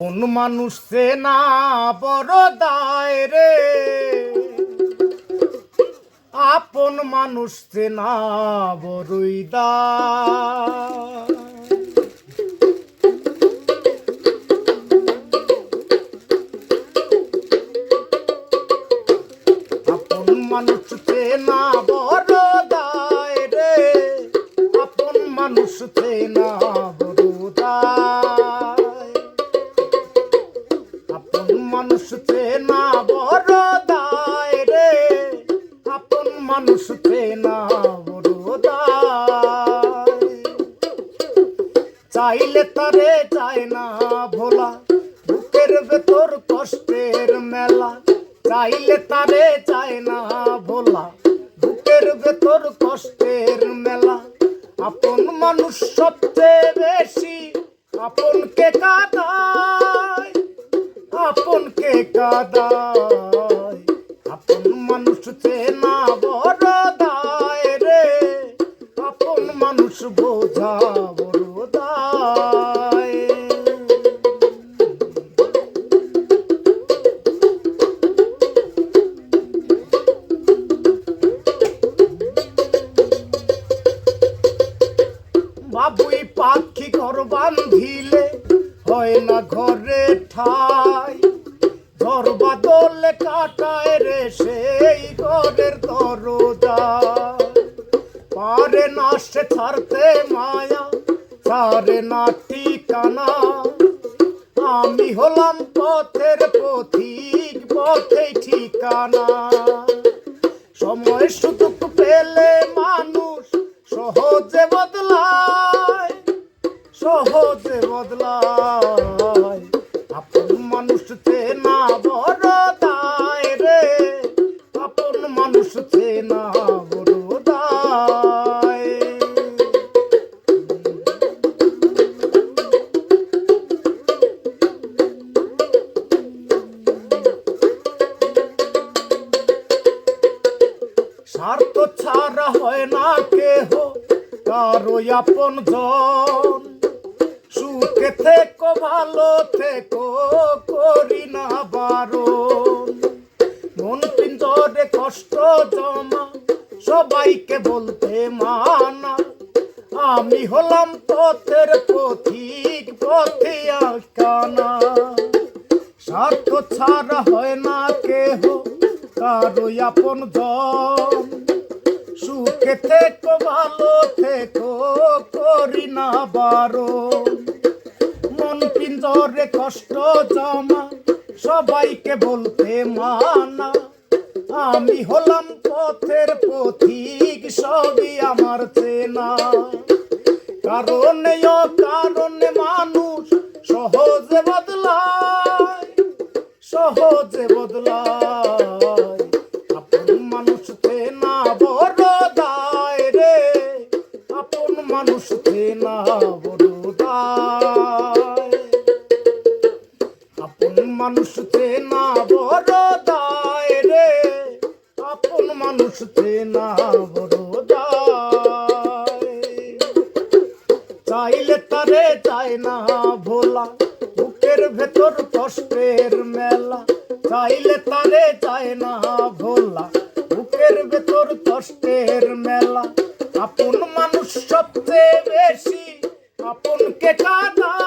কোন মানুষ না বড় দায় রে। আপন মানুষ সে না বড়ই আপন মানুষ না বড় দায় রে। আপন মানুষ না মানুষ না বড় দায় রে। আপন মানুষ সে না বড় চাইলে তারে চায় না ভোলা, বুকের ভেতর কষ্টের মেলা। চাইলে তারে চায় না ভোলা, বুকের ভেতর কষ্টের মেলা। আপন মানুষ সবচেয়ে বেশি, আপনকে কাদায়। আপনকে কাদায়? আপন মানুষ চেনা বড় দায় রে। আপন মানুষ বোঝা বড় দায় বাবুই পাখি ঘর বান্ধিলে হয় না ঘরে বাদলে কাটায় রে সেই ঘরের দরজা। পারে না সে ছাড়তে মায়া, ছাড়ে না ঠিকানা। আমি হলাম পথের পথিক পথে ঠিকানা। সময় সুযোগ পেলে মানুষ সহজে বদলায় সহজে বদলায়। আপন মানুষ চেনা বড় স্বার্থ ছাড়া হয় না কেহ কারও আপন জন থেকো ভালো থেকো বলতে মানা। আমি হলাম পথের পথিক, পথে আকানা স্বার্থ ছাড়া হয় না কেহ, কারও আপন জন সুখে থেকো, ভালো থেকো, করি না বারো। মন পিঞ্জরে কষ্ট জমা, সবাইকে বলতে মানা। আমি হলাম পথের পথিক, সবই আমার চেনা। কারণে কারণে মানুষ সহজে বদলায় সহজে বদলায়। আপন মানুষ চেনা বড় দায় রে, আপন মানুষ চেনা বড় দায়। আপন মানুষ আপন বড় দায় চাইলে তারে চায় না ভোলা, বুকের ভেতর কষ্টের মেলা। চাইলে তারে চায় না ভোলা, বুকের ভেতর কষ্টের মেলা। আপন মানুষ সবচেয়ে বেশি আপনকে কাদায়